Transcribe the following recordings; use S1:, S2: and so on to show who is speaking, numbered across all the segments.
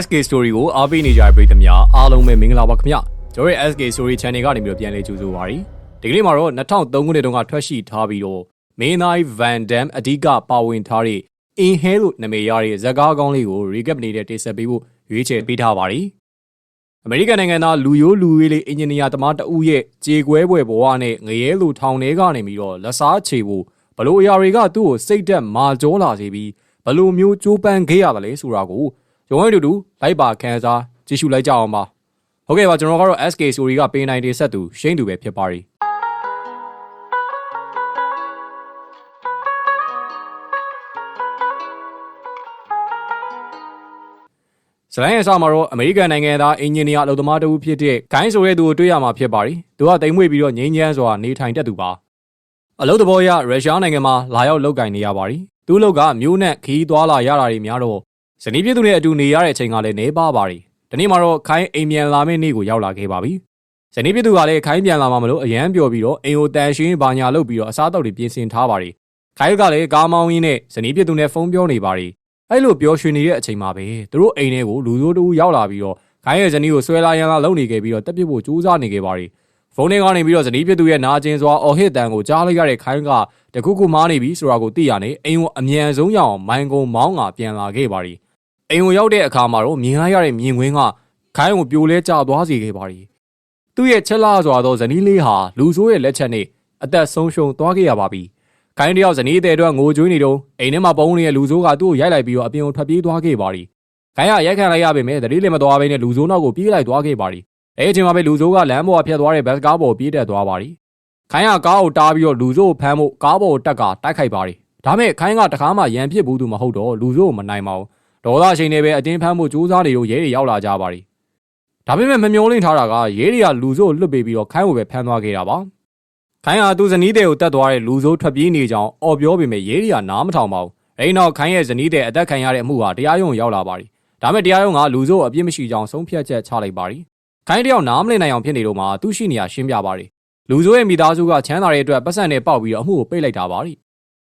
S1: SK Story ကိုအားပေးနေကြတဲ့ပရိသတ်များအားလုံးပဲမင်္ဂလာပါခင်ဗျကျွန်တော်ရဲ့ SK Story Channel ကနေပြီးတော့ပြန်လည်ကြိုဆိုပါရစေဒီကနေ့မှာတော့2003ခုနှစ်တုန်းကထွက်ရှိထားပြီးတော့မင်းသား Van Dam အဓိကပါဝင်ထားတဲ့ Inhale လို့နာမည်ရတဲ့ဇာတ်ကားကောင်းလေးကို recap နေတဲ့တင်ဆက်ပေးဖို့ရွေးချယ်ပေးထားပါတယ်အမေရိကန်နိုင်ငံသားလူရိုးလူဝေးလေးအင်ဂျင်နီယာသမားတဦးရဲ့ကြေကွဲပွဲဘဝနဲ့ငရဲလူထောင်ထဲကနေပြီးတော့လက်စားချေဖို့ဘလို့အရာတွေကသူ့ကိုစိတ်သက်မာကြောလာစေပြီးဘလို့မျိုးကြိုးပမ်းခဲ့ရတယ်လဲဆိုတာကို ရုံးရတူတူလိုက်ပါခန်းစားကြည့်ရှုလိုက်ကြအောင်ပါဟုတ်ကဲ့ပါကျွန်တော်ကတော့ SK Story ကပေးနိုင်တဲ့ဆက်သူရှိန်သူပဲဖြစ်ပါရီစလိုင်းရဲ့အစမှာတော့အမေရိကန်နိုင်ငံသားအင်ဂျင်နီယာအလုပ်သမားတဦးဖြစ်တဲ့ဂိုင်းဆိုတဲ့သူကိုတွေ့ရမှာဖြစ်ပါရီသူကတိမ်မွေ့ပြီးတော့ငိမ့်ချမ်းစွာနေထိုင်တတ်သူပါအလုပ်သဘောအရရုရှားနိုင်ငံမှာလာရောက်လုပ်ကင်နေရပါရီသူ့အလုပ်ကမျိုးနဲ့ခီးသွားလာရတာတွေများတော့ ဇနီးဖြစ်သူနဲ့အတူနေရတဲ့အချိန်ကလည်းနေပါပါရီဒီနေ့မှာတော့ခိုင်းအိမ်ပြန်လာမယ့်နေ့ကိုရောက်လာခဲ့ပါပြီဇနီးဖြစ်သူကလည်းခိုင်းပြန်လာမှမလို့အရန်ပျော်ပြီးတော့အိမ်ကိုတန်ရှင်းဘာညာလုပ်ပြီးတော့အစားအသောက်တွေပြင်ဆင်ထားပါရီခိုင်းကလည်းကားမောင်းရင်းနဲ့ဇနီးဖြစ်သူနဲ့ဖုန်းပြောနေပါရီအဲ့လိုပြောရွှင်နေတဲ့အချိန်မှာပဲသူတို့အိမ်ထဲကိုလူစိုးတူရောက်လာပြီးတော့ခိုင်းရဲ့ဇနီးကိုဆွဲလာရန်လာလုံနေခဲ့ပြီးတော့တက်ပစ်ဖို့ကြိုးစားနေခဲ့ပါရီဖုန်းထဲကနေပြီးတော့ဇနီးဖြစ်သူရဲ့နာကျင်စွာအော်ဟစ်တန်ကိုကြားလိုက်ရတဲ့ခိုင်းကတခုခုမားနေပြီဆိုတာကိုသိရနေအိမ်ကိုအမြန်ဆုံးရအောင်မိုင်ကုံမောင်းကပြန်လာခဲ့ပါရီ အိမ်ကိုရောက်တဲ့အခါမှာတော့မြင်လိုက်ရတဲ့မြင်ကွင်းကခိုင်းကိုပြိုလဲကျသွားစေခဲ့ပါရီသူ့ရဲ့ချက်လာစွာသောဇနီးလေးဟာလူဆိုးရဲ့လက်ချက်နဲ့အသက်ဆုံးရှုံးသွားခဲ့ရပါပြီခိုင်းတယောက်ဇနီးတဲ့အတွက်ငိုကြွေးနေတော့အိမ်ထဲမှာပုံနေတဲ့လူဆိုးကသူ့ကိုရိုက်လိုက်ပြီးတော့အပြင်ကိုထွက်ပြေးသွားခဲ့ပါရီခိုင်းကရက်ခံလိုက်ရပေမဲ့သတိလည်းမသွားဘဲနဲ့လူဆိုးနောက်ကိုပြေးလိုက်သွားခဲ့ပါရီအဲအချိန်မှာပဲလူဆိုးကလမ်းပေါ်ကဖြတ်သွားတဲ့ဘတ်ကားပေါ်ပြေးတက်သွားပါရီခိုင်းကကားကိုတားပြီးတော့လူဆိုးကိုဖမ်းဖို့ကားပေါ်ကိုတက်ကတိုက်ခိုက်ပါရီဒါမဲ့ခိုင်းကတခါမှရန်ဖြစ်ဘူးသူမဟုတ်တော့လူဆိုးကိုမနိုင်ပါဘူး ဒေါသရှိန်နဲ့ပဲအတင်းဖမ်းဖို့ကြိုးစားနေလို့ရဲတွေရောက်လာကြပါရီဒါပေမဲ့မမျောလင့်ထားတာကရဲတွေကလူဆိုးကိုလွတ်ပေးပြီးတော့ခိုင်းကိုပဲဖမ်းသွားခဲ့တာပါခိုင်းဟာသူ့ဇနီးတဲ့ကိုတတ်သွားတဲ့လူဆိုးထွက်ပြေးနေကြောင်းအော်ပြောပေမဲ့ရဲတွေကနားမထောင်ပါဘူးအဲဒီနောက်ခိုင်းရဲ့ဇနီးတဲ့အသက်ခံရတဲ့အမှုဟာတရားရုံးရောက်လာပါရီဒါမဲ့တရားရုံးကလူဆိုးကိုအပြစ်မရှိကြောင်းဆုံးဖြတ်ချက်ချလိုက်ပါရီခိုင်းတယောက်နားမလည်နိုင်အောင်ဖြစ်နေတော့မှသူ့ရှိနေရရှင်းပြပါရီလူဆိုးရဲ့မိသားစုကချမ်းသာတဲ့အတွက်ပတ်စံနဲ့ပေါက်ပြီးတော့အမှုကိုပိတ်လိုက်တာပါရီ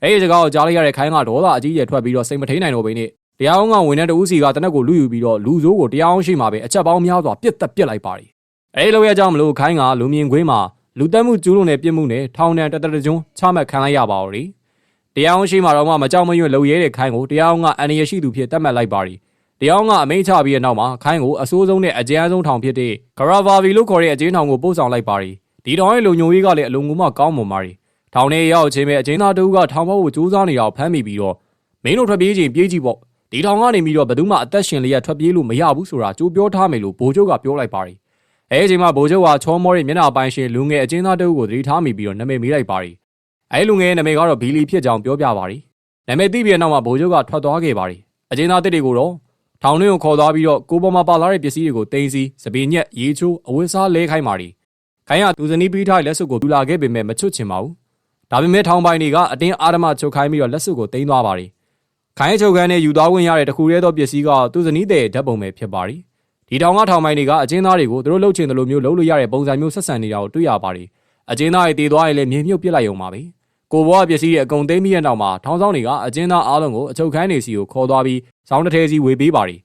S1: အဲဒီစကားကိုကြားလိုက်ရတဲ့ခိုင်းကဒေါသအကြီးကျယ်ထွက်ပြီးတော့စိတ်မထိန်နိုင်တော့ဘဲနဲ့ တရားရုံးကဝန်ထမ်းတဦးစီကတနက်ကိုလူယူပြီးတော့လူဆိုးကိုတရားရုံးရှိမှာပဲအချက်ပေါင်းများစွာပြစ်တက်ပြစ်လိုက်ပါရီအဲဒီလိုရကြောင်းမလို့ခိုင်းကလူမြင်ကွင်းမှာလူတက်မှုကျူးလွန်တဲ့ပြစ်မှုနဲ့ထောင်ဒဏ်တသက်တကြွချမှတ်ခံလိုက်ရပါတော့ရီတရားရုံးရှိမှာတော့မှမကြောက်မရွံ့လုံရဲတဲ့ခိုင်းကိုတရားရုံးကအန္တရာယ်ရှိသူဖြစ်တတ်မှတ်လိုက်ပါရီတရားရုံးကအမိန့်ချပြီးတဲ့နောက်မှာခိုင်းကိုအဆိုးဆုံးနဲ့အကြမ်းဆုံးထောင်ဖြစ်တဲ့ဂရဗာဗီလို့ခေါ်တဲ့အကျဉ်းထောင်ကိုပို့ဆောင်လိုက်ပါရီဒီထောင်ရဲ့လုံညိုရေးကလည်းအလုံးကမှကောင်းမွန်ပါရီထောင်ထဲရောက်ချင်းပဲအကျဉ်းသားတဦးကထောင်ဘက်ကိုစူးစမ်းနေတာကိုဖမ်းမိပြီးတော့မင်းတို့ထွက်ပြေးခြင်းပြေးကြည့်ပေါ့ ဒီထောင်ကနေပြီးတော့ဘယ်သူမှအသက်ရှင်လျက်ထွက်ပြေးလို့မရဘူးဆိုတာကြိုးပြောထားမယ်လို့ဘိုးချုပ်ကပြောလိုက်ပါရီအဲအချိန်မှာဘိုးချုပ်ကချောမောရဲ့မျက်နှာပိုင်းရှင်လူငယ်အကျဉ်းသားတဦးကိုသတိထားမိပြီးတော့နာမည်မေးလိုက်ပါရီအဲလူငယ်ရဲ့နာမည်ကတော့ဘီလီဖြစ်ကြောင်းပြောပြပါရီနာမည်သိပြီးတဲ့နောက်မှာဘိုးချုပ်ကထွက်သွားခဲ့ပါရီအကျဉ်းသားတစ်တွေကိုတော့ထောင်တွင်းကိုခေါ်သွားပြီးတော့ကိုပေါ်မှာပါလာတဲ့ပစ္စည်းတွေကိုတင်စီစပင်းညက်ရေချိုးအဝတ်စားလဲခိုင်းပါရီခိုင်းကသူဇနီးပြီးထားတဲ့လက်စွပ်ကိုဒူလာခဲ့ပေမဲ့မချွတ်ချင်ပါဘူးဒါပေမဲ့ထောင်ပိုင်းတွေကအတင်းအာရမချုပ်ခိုင်းပြီးတော့လက်စွပ်ကိုတင်သွားပါရီ ခိုင်းချုပ်ခန်းနဲ့ယူသွားဝင်ရတဲ့တခုတည်းသောပစ္စည်းကသူဇနီးတဲ့ဓာတ်ပုံပဲဖြစ်ပါရီဒီထောင်ကထောင်ပိုင်းတွေကအကျဉ်းသားတွေကိုသူတို့လှုပ်ချင်တယ်လို့မျိုးလှုပ်လို့ရတဲ့ပုံစံမျိုးဆက်ဆံနေတာကိုတွေ့ရပါရီအကျဉ်းသားတွေတည်သွားရင်လည်းမြေမြုပ်ပစ်လိုက်ရုံပါပဲကိုဘောကပစ္စည်းရဲ့အကုန်သိမ်းပြီးတဲ့နောက်မှာထောင်ဆောင်တွေကအကျဉ်းသားအားလုံးကိုအချုပ်ခန်းတွေစီကိုခေါ်သွားပြီးစောင်းတစ်ထဲစီဝေပေးပါရီ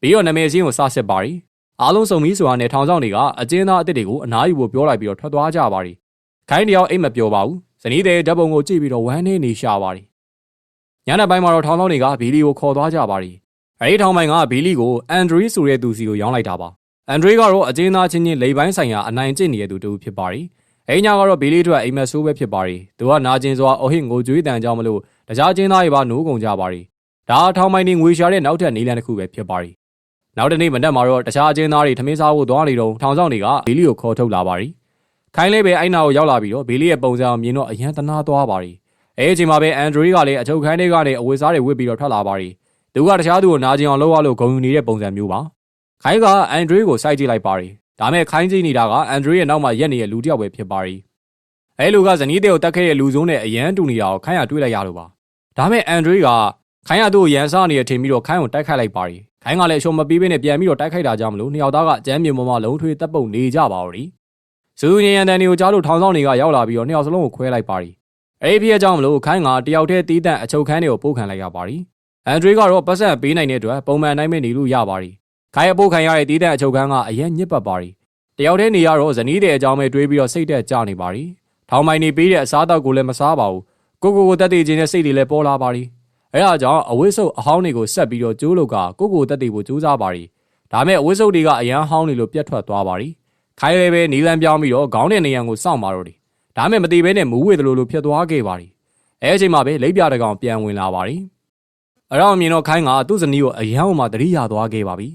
S1: ပြီးတော့နာမည်စင်းကိုစစစ်ပါရီအားလုံးစုံပြီးဆိုတာနဲ့ထောင်ဆောင်တွေကအကျဉ်းသားအစ်စ်တွေကိုအနားယူဖို့ပြောလိုက်ပြီးတော့ထွက်သွားကြပါရီခိုင်းတယောက်အိတ်မပြောပါဘူးဇနီးတဲ့ဓာတ်ပုံကိုကြည့်ပြီးတော့ဝမ်းနေနေရှာပါရီ ညနေပိုင်းမှာတော့ထောင်ဆောင်တွေကဘီလီကိုခေါ်သွားကြပါရီအဲဒီထောင်ပိုင်းကဘီလီကိုအန်ဒရီဆိုတဲ့သူစီကိုရောင်းလိုက်တာပါအန်ဒရီကတော့အကျဉ်းသားချင်းချင်းလိန်ပိုင်းဆိုင်ရာအနိုင်ကျင့်နေတဲ့သူတူဖြစ်ပါရီအဲညကတော့ဘီလီတို့အိမ်မက်ဆိုးပဲဖြစ်ပါရီသူကနာကျင်စွာအဟစ်ငိုကြွေးတန်ကြောင်းမလို့တခြားကျင်းသားတွေပါနိုးကုန်ကြပါရီဒါထောင်ပိုင်းနေငွေရှာတဲ့နောက်ထပ်နေလန်တစ်ခုပဲဖြစ်ပါရီနောက်တနေ့မနက်မှာတော့တခြားအကျဉ်းသားတွေထမင်းစားဖို့သွားနေတော့ထောင်ဆောင်တွေကဘီလီကိုခေါ်ထုတ်လာပါရီခိုင်းလေးပဲအိုင်နာကိုရောက်လာပြီးတော့ဘီလီရဲ့ပုံစံအောင်မြင်တော့အရန်တနာသွားပါရီ အဲအချိန်မှာပဲအန်ဒရီကလည်းအချုပ်ခန်းထဲကနေအဝတ်စားတွေဝတ်ပြီးတော့ထွက်လာပါရီသူကတခြားသူကိုနာကျင်အောင်လုပ်ရလို့ဂုံယူနေတဲ့ပုံစံမျိုးပါခိုင်းကအန်ဒရီကိုစိုက်ကြည့်လိုက်ပါရီဒါမဲ့ခိုင်းကြည့်နေတာကအန်ဒရီရဲ့နောက်မှာရက်နေတဲ့လူတစ်ယောက်ပဲဖြစ်ပါရီအဲလူကဇနီးတဲ့ကိုတက်ခဲ့တဲ့လူစုံနဲ့အရန်တူနေတာကိုခိုင်းရတွေးလိုက်ရလို့ပါဒါမဲ့အန်ဒရီကခိုင်းရသူ့ကိုရန်စားနေရထင်ပြီးတော့ခိုင်းကိုတိုက်ခိုက်လိုက်ပါရီခိုင်းကလည်းအရှုံးမပေးဘဲနဲ့ပြန်ပြီးတော့တိုက်ခိုက်တာကြောင့်မလို့နှစ်ယောက်သားကကျမ်းမြေပေါ်မှာလုံးထွေးတပ်ပုတ်နေကြပါတော့ရီစူးညင်ရန်တန်တွေကိုကြားလို့ထောင်ဆောင်တွေကရောက်လာပြီးတော့နှစ်ယောက်စလုံးကိုခွဲလိုက်ပါရီ အဲ့ဒီဖြစ်အကြောင်းမလို့ခိုင်းကတယောက်တည်းတီးတန့်အချုပ်ခန်းတွေကိုပို့ခံလိုက်ရပါရီအန်ဒရီကတော့ပတ်စံပေးနိုင်တဲ့အတွက်ပုံမှန်တိုင်းပဲနေလို့ရပါရီခိုင်အပိုးခံရတဲ့တီးတဲ့အချုပ်ခန်းကအရင်ညစ်ပတ်ပါရီတယောက်တည်းနေရတော့ဇနီးတဲ့အကြောင်းပဲတွေးပြီးတော့စိတ်တက်ကြနေပါရီထောင်ပိုင်နေပေးတဲ့အစားအသောက်ကိုလည်းမစားပါဘူးကိုကိုကိုတက်တည်ခြင်းနဲ့စိတ်တွေလည်းပေါ်လာပါရီအဲဒါကြောင့်အဝိစုပ်အဟောင်းတွေကိုဆက်ပြီးတော့ကျိုးလုကကိုကိုတက်တည်ဖို့ကြိုးစားပါရီဒါမဲ့အဝိစုပ်တွေကအရန်ဟောင်းနေလို့ပြတ်ထွက်သွားပါရီခိုင်ရဲပဲနီလန်ပြောင်းပြီးတော့ခေါင်းတဲ့နေရန်ကိုစောင့်ပါတော့တယ် ဒါမဲ့မတိဘဲနဲ့မူးဝေတယ်လို့လို့ဖြစ်သွားခဲ့ပါရီအဲအချိန်မှာပဲလိပ်ပြတကောင်ပြန်ဝင်လာပါရီအဲ့တော့မြင်တော့ခိုင်းကသူ့ဇနီးကိုအရန်ဟိုမှာတတိရသွားခဲ့ပါပြီ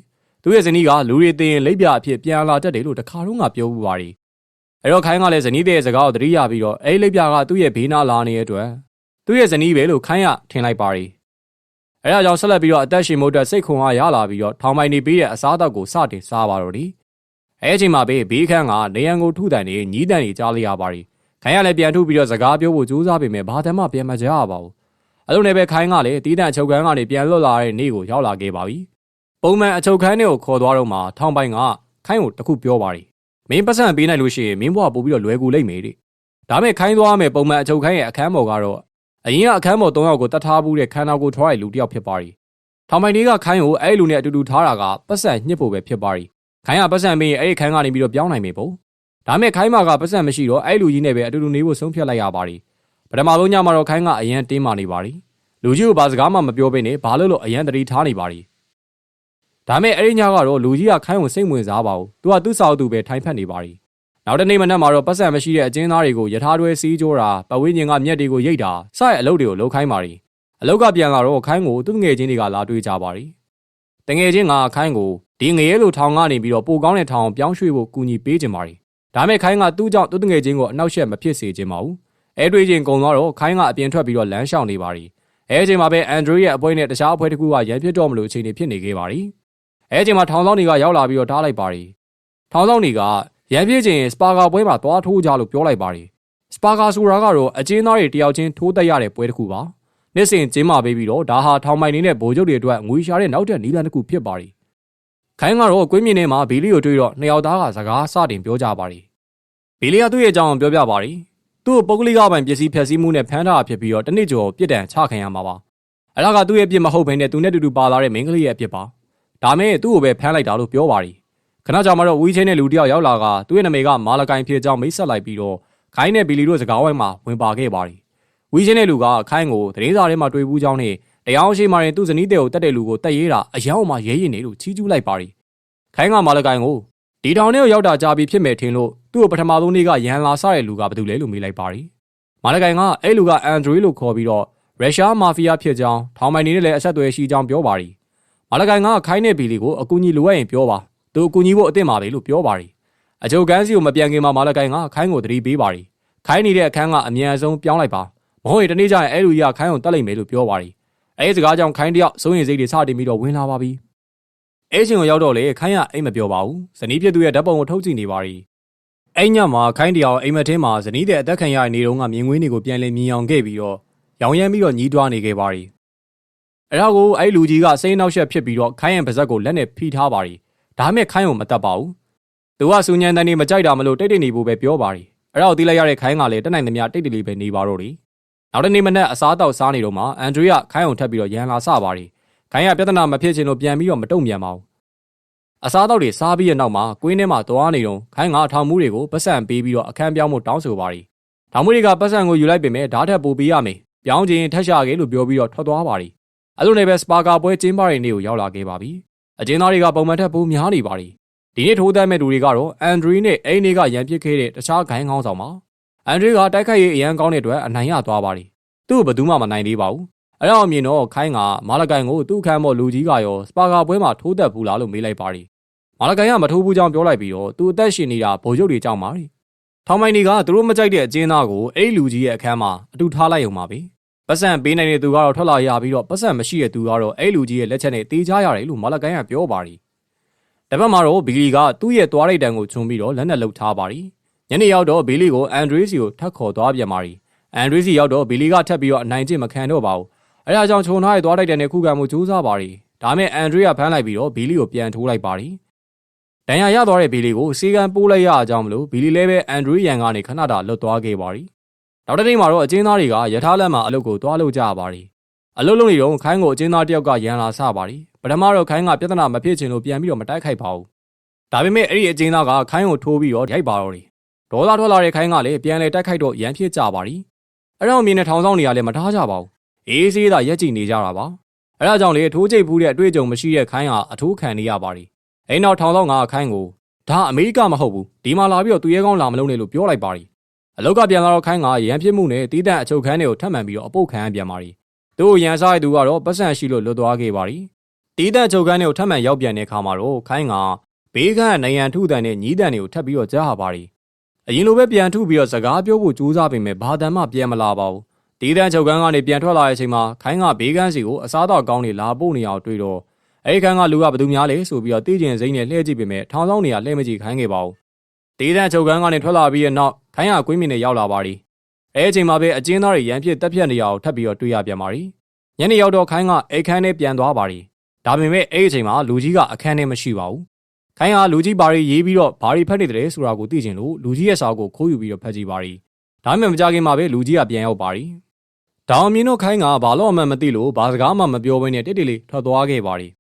S1: သူ့ရဲ့ဇနီးကလူတွေတင်လိပ်ပြအဖြစ်ပြန်လာတတ်တယ်လို့တခါတော့ငါပြောဘူးပါရီအဲ့တော့ခိုင်းကလည်းဇနီးတဲ့စကားကိုတတိရပြီးတော့အဲ့လိပ်ပြကသူ့ရဲ့ဘေးနားလာနေတဲ့အတွက်သူ့ရဲ့ဇနီးပဲလို့ခိုင်းရထင်လိုက်ပါရီအဲ့ဒါကြောင့်ဆက်လက်ပြီးတော့အသက်ရှင်မှုအတွက်စိတ်ခွန်အားရလာပြီးတော့ထောင်ပိုင်နေပြီးတဲ့အစားအသောက်ကိုစတင်စားပါတော့ဒီအဲအချိန်မှာပဲဘေးခန်းကနေရန်ကိုထုတန်နေညီးတန်နေကြားလိုက်ရပါရီ ခိုင်းကလည်းပြန်ထုပြီးတော့စကားပြောဖို့ကြိုးစားပေမဲ့ဘာတမ်းမှပြန်မကြရပါဘူးအဲ့လိုနဲ့ပဲခိုင်းကလည်းတီးတန့်အချုပ်ခန်းကနေပြန်လွတ်လာတဲ့နေ့ကိုရောက်လာခဲ့ပါပြီပုံမှန်အချုပ်ခန်းထဲကိုခေါ်သွားတော့မှထောင်ပိုင်ကခိုင်းကိုတခုပြောပါရီမင်းပတ်စံပေးနိုင်လို့ရှိရင်မင်းဘွားပို့ပြီးတော့လွယ်ကူလိမ့်မယ်တဲ့ဒါမဲ့ခိုင်းသွားမယ်ပုံမှန်အချုပ်ခန်းရဲ့အခန်းပေါ်ကတော့အရင်ကအခန်းပေါ်၃ယောက်ကိုတတ်ထားဘူးတဲ့ခန္ဓာကိုယ်ထွားတဲ့လူတစ်ယောက်ဖြစ်ပါရီထောင်ပိုင်တွေကခိုင်းကိုအဲ့လူနဲ့အတူတူထားတာကပတ်စံညှစ်ဖို့ပဲဖြစ်ပါရီခိုင်းကပတ်စံပေးရင်အဲ့ဒီခန်းကနေပြီးတော့ပြောင်းနိုင်မယ်ပေါ့ ဒါမဲ့ခိုင်းမာကပတ်စံမရှိတော့အဲ့လူကြီးနဲ့ပဲအတူတူနေဖို့ဆုံးဖြတ်လိုက်ရပါရီပထမဆုံးညမှာတော့ခိုင်းကအရန်တင်းမာနေပါရီလူကြီးကဘာစကားမှမပြောဘဲနဲ့ဘာလို့လို့အရန်တတိထားနေပါရီဒါမဲ့အဲ့ဒီညကတော့လူကြီးကခိုင်းကိုစိတ်ဝင်စားပါဘူးသူကသူ့ဆောက်သူပဲထိုင်ဖက်နေပါရီနောက်တနေ့မနက်မှာတော့ပတ်စံမရှိတဲ့အကျဉ်းသားတွေကိုယထာတွဲစီးကြိုးတာပဝင်းကျင်ကမြက်တွေကိုရိတ်တာစတဲ့အလုပ်တွေကိုလုပ်ခိုင်းပါရီအလောက်ကပြန်လာတော့ခိုင်းကိုသူ့ငယ်ချင်းတွေကလာတွေ့ကြပါရီတငယ်ချင်းကခိုင်းကိုဒီငရဲလိုထောင်ကနေပြီးတော့ပိုကောင်းတဲ့ထောင်ပြောင်းရွှေ့ဖို့ကူညီပေးကြပါရီ ဒါမဲ့ခိုင်းကသူ့ကြောင့်သူ့ငယ်ချင်းကိုအနောက်ရှက်မဖြစ်စေခြင်းပါဘူးအဲတွေးချင်းကုံသွားတော့ခိုင်းကအပြင်ထွက်ပြီးတော့လမ်းလျှောက်နေပါရီအဲအချိန်မှာပဲအန်ဒရူရဲ့အပွဲနဲ့တခြားအဖွဲ့တစ်ခုကရန်ဖြစ်တော့မလို့အခြေအနေဖြစ်နေခဲ့ပါရီအဲအချိန်မှာထောင်ဆောင်တွေကရောက်လာပြီးတော့ထားလိုက်ပါရီထောင်ဆောင်တွေကရန်ဖြစ်ခြင်းစပါဂါပွဲမှာသွားထိုးကြလို့ပြောလိုက်ပါရီစပါဂါဆိုတာကတော့အကျဉ်းသားတွေတယောက်ချင်းထိုးတက်ရတဲ့ပွဲတစ်ခုပါနေ့စဉ်ကျင်းမာပေးပြီးတော့ဒါဟာထောင်ပိုင်နေတဲ့ဗိုလ်ချုပ်တွေအတွက်ငွေရှာတဲ့နောက်ထပ်နီးလန်းတစ်ခုဖြစ်ပါရီ ခိုင်းကတော့ကွင်းမြင့်ထဲမှာဘီလီကိုတွေ့တော့နှစ်ယောက်သားကစကားစတင်ပြောကြပါရီဘီလီကသူ့ရဲ့အကြောင်းပြောပြပါရီသူ့ပုဂ္ဂလိကပိုင်ပစ္စည်းဖြတ်စည်းမှုနဲ့ဖမ်းထားတာဖြစ်ပြီးတော့တနစ်ကျော်ပြစ်ဒဏ်ချခံရမှာပါအဲ့ဒါကသူ့ရဲ့အပြစ်မဟုတ်ဘဲနဲ့သူနဲ့တူတူပါလာတဲ့မိန်းကလေးရဲ့အပြစ်ပါဒါမဲ့သူ့ကိုပဲဖမ်းလိုက်တာလို့ပြောပါရီခဏကြာမှတော့ဝီချင်းနဲ့လူတယောက်ရောက်လာကသူ့ရဲ့နာမည်ကမာလကိုင်ဖြစ်ကြောင်းမိတ်ဆက်လိုက်ပြီးတော့ခိုင်းနဲ့ဘီလီတို့စကားဝိုင်းမှာဝင်ပါခဲ့ပါရီဝီချင်းတဲ့လူကခိုင်းကိုတရင်စာထဲမှာတွေ့ဘူးကြောင်းနဲ့ တရားရှိမှရင်သူ့ဇနီးတဲ့ကိုတက်တဲ့လူကိုတက်ရေးတာအယောင်မှရဲရင်နေလို့ချီးကျူးလိုက်ပါရီခိုင်းကမာလကိုင်ကိုဒီတောင်ထဲကိုရောက်တာကြာပြီဖြစ်မယ်ထင်လို့သူ့ကိုပထမဆုံးနေ့ကရန်လာစားတဲ့လူကဘာတူလဲလို့မေးလိုက်ပါရီမာလကိုင်ကအဲ့လူကအန်ဒရီလို့ခေါ်ပြီးတော့ရုရှားမာဖီးယားဖြစ်ကြောင်းထောင်ပိုင်နေနဲ့လည်းအဆက်အသွယ်ရှိကြောင်းပြောပါရီမာလကိုင်ကခိုင်းတဲ့ဘီလီကိုအကူအညီလိုအပ်ရင်ပြောပါသူအကူအညီဖို့အသင့်ပါပဲလို့ပြောပါရီအချုပ်ကန်းစီကိုမပြန်ခင်မှာမာလကိုင်ကခိုင်းကိုတတိပေးပါရီခိုင်းနေတဲ့အခန်းကအမြန်ဆုံးပြောင်းလိုက်ပါမဟုတ်ရင်တနေ့ကျရင်အဲ့လူကြီးကခိုင်းအောင်တက်လိုက်မယ်လို့ပြောပါရီ အဲ့ဒီစကားကြောင့်ခိုင်းတယောက်စိုးရင်စိတ်တွေစတင်ပြီးတော့ဝင်လာပါပြီအဲ့ချင်းကိုရောက်တော့လေခိုင်းကအိမ်မပြောပါဘူးဇနီးဖြစ်သူရဲ့ဓာတ်ပုံကိုထုတ်ကြည့်နေပါရီအဲ့ညမှာခိုင်းတယောက်အိမ်မက်ထဲမှာဇနီးတဲ့အသက်ခံရတဲ့နေတော့ကမြင်ကွင်းတွေကိုပြန်လည်မြင်အောင်ခဲ့ပြီးတော့ရောင်ရမ်းပြီးတော့ညီးတွားနေခဲ့ပါရီအဲ့ဒါကိုအဲ့လူကြီးကစိတ်နှောက်ယှက်ဖြစ်ပြီးတော့ခိုင်းရန်ပါဇက်ကိုလက်နဲ့ဖိထားပါရီဒါမဲ့ခိုင်းကိုမတတ်ပါဘူးသူကစူညံတန်နေမကြိုက်တာမလို့တိတ်တိတ်နေဖို့ပဲပြောပါရီအဲ့ဒါကိုသိလိုက်ရတဲ့ခိုင်းကလည်းတက်နိုင်သမျှတိတ်တိတ်လေးပဲနေပါတော့တယ် နောက်တနေ့မနက်အစားတောက်စားနေတော့မှအန်ဒရီကခိုင်းအောင်ထပ်ပြီးတော့ရန်လာစပါရီခိုင်းကပြဿနာမဖြစ်ချင်လို့ပြန်ပြီးတော့မတုံ့ပြန်ပါဘူးအစားတောက်တွေစားပြီးတဲ့နောက်မှာကွင်းထဲမှာသွားနေတော့ခိုင်းကထောင်မှုတွေကိုပတ်စံပေးပြီးတော့အခန်းပြောင်းဖို့တောင်းဆိုပါရီထောင်မှုတွေကပတ်စံကိုယူလိုက်ပေမဲ့ဓာတ်ထက်ပိုပေးရမယ်ပြောင်းခြင်းထက်ရှာခဲ့လို့ပြောပြီးတော့ထွက်သွားပါရီအဲ့လိုနဲ့ပဲစပါကာပွဲကျင်းပတဲ့နေ့ကိုရောက်လာခဲ့ပါပြီအကျဉ်းသားတွေကပုံမှန်ထက်ပိုများနေပါရီဒီနေ့ထိုးတမ်းမဲ့လူတွေကတော့အန်ဒရီနဲ့အိမ်တွေကရန်ပစ်ခဲ့တဲ့တခြားဂိုင်းကောင်းဆောင်ပါ အန်ဒရီကတိုက်ခိုက်ရေးအရန်ကောင်းတဲ့အတွက်အနိုင်ရသွားပါရီသူ့ဘယ်သူမှမနိုင်သေးပါဘူးအဲ့တော့အမြင်တော့ခိုင်းကမာလကိုင်ကိုသူ့ခန်းမော်လူကြီးကရောစပါကာပွဲမှာထိုးတက်ဘူးလားလို့မေးလိုက်ပါရီမာလကိုင်ကမထိုးဘူးကြောင်းပြောလိုက်ပြီးတော့သူအသက်ရှင်နေတာဗိုလ်ချုပ်တွေကြောင့်ပါရီထောင်မိုင်တွေကသူတို့မကြိုက်တဲ့အကျဉ်းသားကိုအဲ့လူကြီးရဲ့အခန်းမှာအတူထားလိုက်ုံပါပဲပတ်စံပေးနိုင်တဲ့သူကတော့ထွက်လာရပြီးတော့ပတ်စံမရှိတဲ့သူကတော့အဲ့လူကြီးရဲ့လက်ချက်နဲ့တေးကြရတယ်လို့မာလကိုင်ကပြောပါရီတပတ်မှာတော့ဘီလီကသူ့ရဲ့သွားလိုက်တန်ကိုခြုံပြီးတော့လက်နဲ့လှုပ်ထားပါရီ ညနေရောက်တော့ဘီလီကိုအန်ဒရေးစီကိုထပ်ခေါ်သွားပြန်ပါရီအန်ဒရေးစီရောက်တော့ဘီလီကထပ်ပြီးတော့အနိုင်ကျင့်မခံတော့ပါဘူးအဲဒါကြောင့်ခြုံထားရဲ့သွားလိုက်တန်နဲ့ခုခံမှုကြိုးစားပါရီဒါမဲ့အန်ဒရေးကဖမ်းလိုက်ပြီးတော့ဘီလီကိုပြန်ထိုးလိုက်ပါရီဒဏ်ရာရသွားတဲ့ဘီလီကိုစီကံပိုးလိုက်ရအောင်ကြောင့်မလို့ဘီလီလည်းပဲအန်ဒရေးရန်ကနေခဏတာလွတ်သွားခဲ့ပါရီနောက်တစ်နေ့မှာတော့အကျဉ်းသားတွေကယထာလက်မှာအလုပ်ကိုသွားလုပ်ကြပါရီအလုပ်လုပ်နေတော့ခိုင်းကိုအကျဉ်းသားတယောက်ကရန်လာဆပါရီပထမတော့ခိုင်းကပြဿနာမဖြစ်ချင်လို့ပြန်ပြီးတော့မတိုက်ခိုက်ပါဘူးဒါပေမဲ့အဲ့ဒီအကျဉ်းသားကခိုင်းကိုထိုးပြီးတော့ရိုက်ပါတော့တယ် ဒေါသထွက်လာတဲ့ခိုင်းကလည်းပြန်လဲတိုက်ခိုက်တော့ရန်ဖြစ်ကြပါသည်အဲ့တော့မြင်တဲ့ထောင်ဆောင်တွေကလည်းမထားကြပါဘူးအေးဆေးသာရက်ကြည့်နေကြတာပါအဲ့ဒါကြောင့်လေထိုးချိတ်ဖူးတဲ့အတွေ့အကြုံမရှိတဲ့ခိုင်းကအထိုးခံနေရပါသည်အဲ့နောက်ထောင်ဆောင်ကခိုင်းကိုဒါအမေရိကမဟုတ်ဘူးဒီမှာလာပြီးတော့သူရဲကောင်းလာမလုံးနဲ့လို့ပြောလိုက်ပါသည်အလောက်ကပြန်လာတော့ခိုင်းကရန်ဖြစ်မှုနဲ့တီးတန့်အချုပ်ခန်းတွေကိုထပ်မံပြီးတော့အပုတ်ခံရပြန်ပါသည်သူ့ရန်စားရသူကတော့ပတ်စံရှိလို့လွတ်သွားခဲ့ပါသည်တီးတန့်ချုပ်ခန်းတွေကိုထပ်မံရောက်ပြန်တဲ့အခါမှာတော့ခိုင်းကဘေးကနိုင်ရန်ထုတန်နဲ့ညီးတန်တွေကိုထပ်ပြီးတော့ကြားဟာပါသည် အရင်လိုပဲပြန်ထုပြီးတော့စကားပြောဖို့ကြိုးစားပေမဲ့ဘာတန်မှပြန်မလာပါဘူးတီးတန့်ချုပ်ခန်းကနေပြန်ထွက်လာတဲ့အချိန်မှာခိုင်းကဘေးကန်းစီကိုအစားတော့ကောင်းနေလာပို့နေအောင်တွေ့တော့အဲဒီခန်းကလူကဘယ်သူများလဲဆိုပြီးတော့တည်ကျင်စိမ့်နဲ့လှည့်ကြည့်ပေမဲ့ထောင်ဆောင်နေရလှည့်မကြည့်ခိုင်းခဲ့ပါဘူးတီးတန့်ချုပ်ခန်းကနေထွက်လာပြီးတဲ့နောက်ခိုင်းကကွင်းမြင့်နဲ့ရောက်လာပါသည်အဲအချိန်မှာပဲအကျဉ်းသားတွေရန်ဖြစ်တက်ပြတ်နေရအောင်ထပ်ပြီးတော့တွေ့ရပြန်ပါသည်ညနေရောက်တော့ခိုင်းကအိတ်ခန်းထဲပြန်သွားပါသည်ဒါပေမဲ့အဲ့ဒီအချိန်မှာလူကြီးကအခန်းထဲမရှိပါဘူး ခိုင်းကလူကြီးဘာတွေရေးပြီးတော့ဘာတွေဖတ်နေတယ်ဆိုတာကိုသိချင်လို့လူကြီးရဲ့စာကိုခိုးယူပြီးတော့ဖတ်ကြည့်ပါသည်ဒါပေမဲ့မကြခင်မှာပဲလူကြီးကပြန်ရောက်ပါသည်ဒေါအောင်မြင့်တို့ခိုင်းကဘာလို့အမှန်မသိလို့ဘာစကားမှမပြောဘဲနဲ့တိတ်တိတ်လေးထွက်သွားခဲ့ပါသည်